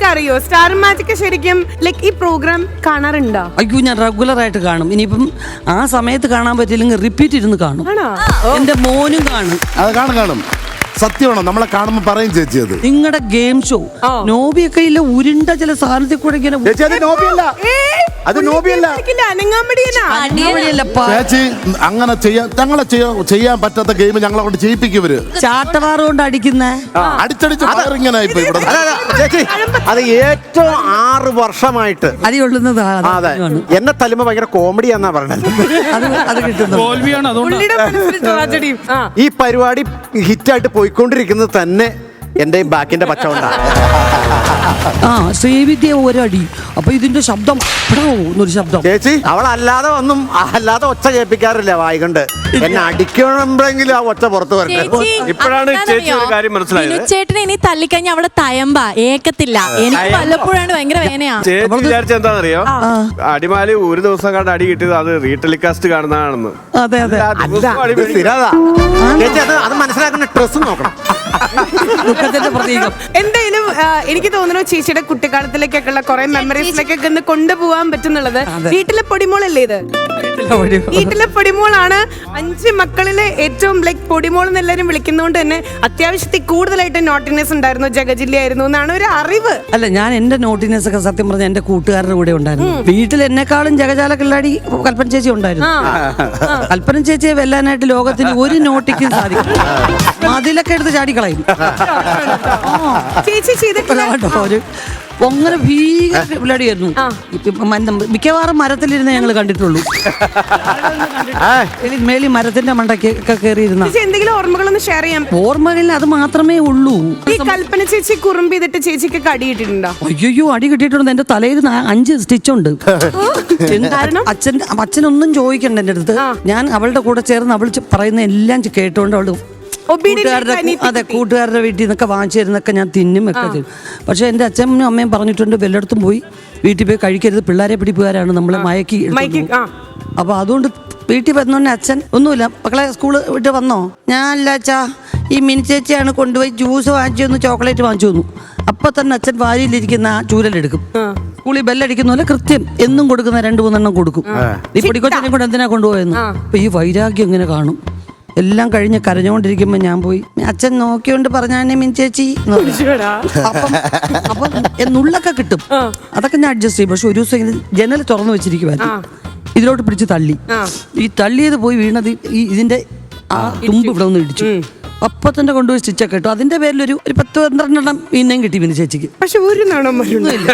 Magic അറിയോ star magic ശരിക്കും like ഈ പ്രോഗ്രാം കാണാറുണ്ടോ? അയ്യോ ഞാൻ റെഗുലർ ആയിട്ട് കാണും. ഇനിയിപ്പം ആ സമയത്ത് കാണാൻ പറ്റില്ലെങ്കിൽ റിപ്പീറ്റ് ഇരുന്ന് കാണും. ആണോ? എന്റെ മോനും കാണും. അത് കാണും കാണും. സത്യമാണോ? നമ്മളെ കാണുമ്പോ പറയും ചേച്ചി അത്. നിങ്ങളുടെ ഗെയിം ഷോ. നോബിയൊക്കെ ഇല്ല ഉരുണ്ട ചില സാധനത്തിൽ കൂടെ ഇങ്ങനെ ചേച്ചി അത് നോബിയല്ല. അത് നോബിയല്ല. ചേച്ചി അങ്ങനെ ചെയ്യാൻ ഞങ്ങളെ ചെയ്യാൻ ചെയ്യാൻ പറ്റാത്ത ഗെയിം ഞങ്ങളെ കൊണ്ട് ചെയ്യിപ്പിക്കുവര് ചാട്ടവാറ് കൊണ്ട് അടിക്കുന്നേ? അടിച്ചടിച്ച് ഇങ്ങനെ ഇവിടെ ചേച്ചി അത് ഏറ്റവും ആറ് വർഷമായിട്ട് അടികൊള്ളുന്നത് അതെ അതാണ്. എന്നെ തല്ലുമ്പോ ഭയങ്കര പറഞ്ഞത്. പുള്ളിയുടെ മനസ്സിൽ ട്രാജഡി ഈ പരിപാടി ഹിറ്റായിട്ട് പോയിക്കൊണ്ടിരിക്കുന്നത് തന്നെ എന്റെ ബാക്കിന്റെ പച്ച കൊണ്ടാണ് ആ ശ്രീവിദ്യ ഒരടി അപ്പൊ ഇതിന്റെ ശബ്ദം എന്നൊരു ശബ്ദം. ചേച്ചി? അവൾ അല്ലാതെ ഒന്നും അല്ലാതെ ഒച്ച കേൾപ്പിക്കാറില്ല വായിക്കൊണ്ട് എന്നെ അടിക്കണമെങ്കിലും ആ ഒച്ച പുറത്തു വരട്ടെ. ഇപ്പോഴാണ് ചേച്ചി ഒരു? കാര്യം മനസ്സിലായത്. വിനുച്ചേട്ടനെ ഇനി തല്ലിക്കഴിഞ്ഞാൽ അവളെ തയമ്പ ഏക്കത്തില്ല. എനിക്ക് വല്ലപ്പോഴാണ് ഭയങ്കര വേനയാണ് ചേച്ചി വിചാരിച്ച എന്താണെന്നറിയോ? അടിമാലി ഒരു ദിവസം കണ്ട് അടി കിട്ടിയത് അത് റീടെലികാസ്റ്റ് കാണുന്നതാണെന്ന്. അതെ അതെ. അത് അത് മനസ്സിലാക്കുന്ന ഡ്രസ് നോക്കണം. ദുഃഖത്തിന്റെ പ്രതീകം. എന്തായാലും ആ, എനിക്ക് തോന്നുന്നു ചേച്ചിയുടെ കുട്ടിക്കാലത്തിലേക്കൊക്കെയുള്ള കുറെ മെമ്മറീസിലേക്കൊക്കെ ഒന്ന് കൊണ്ടുപോകാൻ പറ്റുന്നുള്ളത്. വീട്ടിലെ പൊടിമോളല്ലേ ഇത്? വീട്ടിലെ പൊടിമോളാണ് അഞ്ച് മക്കളിലെ ഏറ്റവും ലൈക്ക് പൊടിമോൾ എന്ന് എല്ലാവരും വിളിക്കുന്നതുകൊണ്ട് തന്നെ അത്യാവശ്യത്തിൽ കൂടുതലായിട്ട് നോട്ടിനെസ് ഉണ്ടായിരുന്നു ജഗജില്ലയായിരുന്നു എന്നാണ് ഒരു അറിവ്. അല്ല ഞാൻ എന്റെ നോട്ടിനെസ് ഒക്കെ സത്യം പറഞ്ഞ എന്റെ കൂട്ടുകാരുടെ കൂടെ ഉണ്ടായിരുന്നു. വീട്ടിൽ എന്നെക്കാളും ജഗജാല കല്ലാടി കൽപ്പന ചേച്ചി ഉണ്ടായിരുന്നു. കൽപ്പന ചേച്ചിയെ വെല്ലാനായിട്ട് ലോകത്തിന് ഒരു നോട്ടിക്കും സാധിക്കും അതിലൊക്കെ എടുത്ത് ചാടിക്കളയും. ചേച്ചി ചെയ്തിട്ടില്ല. അങ്ങനെ ഭീകര പിള്ളേടിയായിരുന്നു. മിക്കവാറും മരത്തിലിരുന്ന് ഞങ്ങൾ കണ്ടിട്ടുള്ളൂ. മേലി- മേലി മരത്തിന്റെ മണ്ടയ്ക്ക് ഒക്കെ കയറിയിരുന്ന എന്തെങ്കിലും ഓർമ്മകളൊന്ന് ഷെയർ ചെയ്യാം. ഓർമ്മകളിൽ അത് മാത്രമേ ഉള്ളൂ. ഈ കൽപ്പന ചേച്ചി കുറുമ്പ് ചെയ്തിട്ട് ചേച്ചിക്ക് കടിയിട്ടിട്ടുണ്ടോ അയ്യോ അടി കിട്ടിയിട്ടുണ്ട്. എന്റെ തലയിൽ അഞ്ച് സ്റ്റിച്ച് ഉണ്ട് എന്ത് കാരണം? അച്ഛൻ അച്ഛനൊന്നും ചോദിക്കണ്ട എന്റെ അടുത്ത്. ഞാൻ അവളുടെ കൂടെ ചേർന്ന് അവൾ പറയുന്ന എല്ലാം കേട്ടോണ്ട് അവൾ കൂട്ടുകാരുടെ അതെ കൂട്ടുകാരുടെ വീട്ടിൽ നിന്നൊക്കെ വാങ്ങിച്ചു തരുന്നൊക്കെ ഞാൻ തിന്നും ഒക്കെ ചെയ്യും. പക്ഷെ എന്റെ അച്ഛനും അമ്മയും പറഞ്ഞിട്ടുണ്ട് വല്ലയിടത്തും പോയി വീട്ടിൽ പോയി കഴിക്കരുത് പിള്ളേരെ പിടിപ്പുകാരാണ് നമ്മളെ മയക്കി എടുത്തോണ്ട് മയക്കി, പോകും. ആ. അപ്പൊ അതുകൊണ്ട് വീട്ടിൽ വന്നോണ്ട് അച്ഛൻ ഒന്നുമില്ല. മക്കളെ സ്കൂൾ വിട്ട് വന്നോ? ഞാൻ അല്ല അച്ഛാ. ഈ മിനി ചേച്ചിയാണ് കൊണ്ടുപോയി ജ്യൂസ് വാങ്ങിച്ചു തന്നു ചോക്ലേറ്റ് വാങ്ങിച്ചു തന്നു. അപ്പൊ തന്നെ അച്ഛൻ വാരിയിലിരിക്കുന്ന ആ ചൂരലെടുക്കും. സ്കൂളിൽ ബെല്ലടിക്കുന്ന പോലെ കൃത്യം എന്നും കൊടുക്കുന്ന രണ്ടു മൂന്നെണ്ണം കൊടുക്കും. ഈ പൊടിക്കൊച്ചിനെ കൊണ്ട് എന്തിനാ കൊണ്ടുപോയെന്ന്? അപ്പൊ ഈ വൈരാഗ്യം ഇങ്ങനെ കാണും. എല്ലാം കഴിഞ്ഞ് കരഞ്ഞുകൊണ്ടിരിക്കുമ്പോ ഞാൻ പോയി അച്ഛൻ നോക്കിയോണ്ട് പറഞ്ഞേ മിനി ചേച്ചി? എന്ന് പറഞ്ഞു. അപ്പം അപ്പൊ നുള്ളൊക്കെ കിട്ടും. അതൊക്കെ ഞാൻ അഡ്ജസ്റ്റ് ചെയ്യും. പക്ഷെ ഒരു ദിവസം ഇങ്ങനെ ജനൽ തുറന്നു വെച്ചിരിക്കുമായിരുന്നു ഇതിലോട്ട് പിടിച്ച് തള്ളി. ഈ തള്ളിയത് പോയി വീണത് ഈ ഇതിന്റെ ആ തുമ്പ് ഇവിടെ ഒന്ന് ഇടിച്ചു. അപ്പൊ തന്നെ കൊണ്ടുപോയി സ്റ്റിച്ചൊക്കെ ഇട്ടു. അതിന്റെ പേരിൽ ഒരു ഒരു പത്ത് പന്ത്രണ്ടെണ്ണം ഇന്നേം കിട്ടി പിന്നെ ചേച്ചിക്ക്. പക്ഷെ ഒരു നാണം എന്തായാലും